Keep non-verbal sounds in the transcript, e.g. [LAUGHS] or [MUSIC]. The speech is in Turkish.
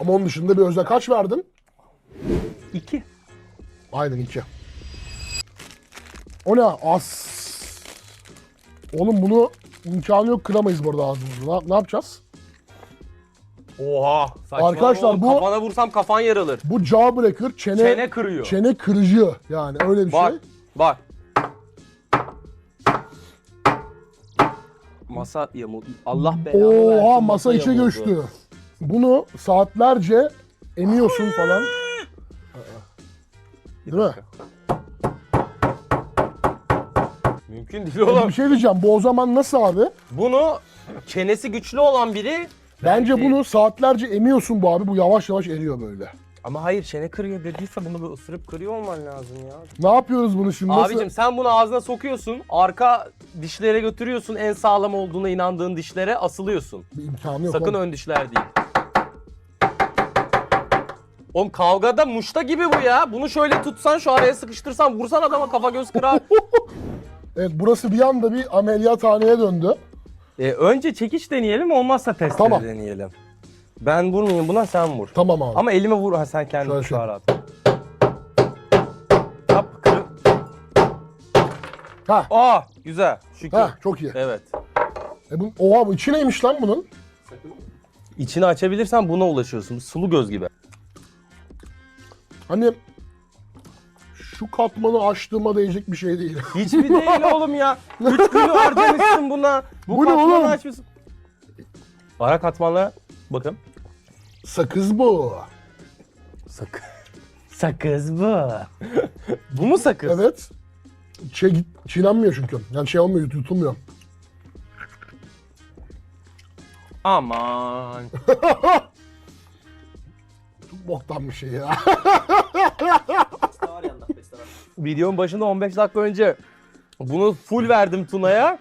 Ama onun dışında bir özel kaç verdin? 2. Aynen iki. O ne? As. Oğlum bunu imkanı yok kıramayız burada ağzımızı. Ne, ne yapacağız? Oha. saçmalama Arkadaşlar oğlum. bu- Kafana vursam kafan yarılır. Bu jawbreaker çene, Çene kırıyor. çene kırıcı yani öyle bir Bak. şey. Bak. Masa yamul. Allah belanı versin. Oha masa içe yamuldu. göçtü. Bunu saatlerce emiyorsun falan. Değil mi? Mümkün değil oğlum. Bir şey diyeceğim. Bu o zaman nasıl abi? Bunu çenesi güçlü olan biri Bence Belki- bunu saatlerce emiyorsun bu abi. Bu yavaş yavaş eriyor böyle. ama hayır çene kırıyor dediyse bunu bir ısırıp kırıyor olman lazım ya. Ne yapıyoruz bunu şimdi? Nasıl? Abicim sen bunu ağzına sokuyorsun, arka dişlere götürüyorsun, en sağlam olduğuna inandığın dişlere asılıyorsun. Bir imkanı yok. Sakın oğlum. ön dişler değil. Oğlum kavgada muşta gibi bu ya. Bunu şöyle tutsan şu araya sıkıştırsan vursan adama kafa göz kırar. [LAUGHS] Evet burası bir anda bir ameliyathaneye döndü. e, önce çekiç deneyelim olmazsa testere Tamam. deneyelim. Ben vurmayayım buna sen vur. Tamam abi. Ama elime vur ha sen kendin şey. rahat. Yap kırı. Ha, Aa güzel. Şükür. ha çok iyi. Evet. E bu, oha bu içi neymiş lan bunun? İçini açabilirsen buna ulaşıyorsun. Sulu göz gibi. Hani şu katmanı açtığıma değecek bir şey değil. [LAUGHS] Hiçbir değil oğlum ya. Üç günü harcamışsın buna. Bu, Bu ne katmanı oğlum? açmışsın. Ara katmanla bakın. Sakız bu. Sakız. [LAUGHS] Sakız bu. bu mu sakız? Evet. Şey, çiğnenmiyor çünkü. Yani şey olmuyor, yut- yutulmuyor. Aman. [LAUGHS] Çok boktan bir şey ya. Videonun başında 15 dakika önce bunu full verdim Tuna'ya.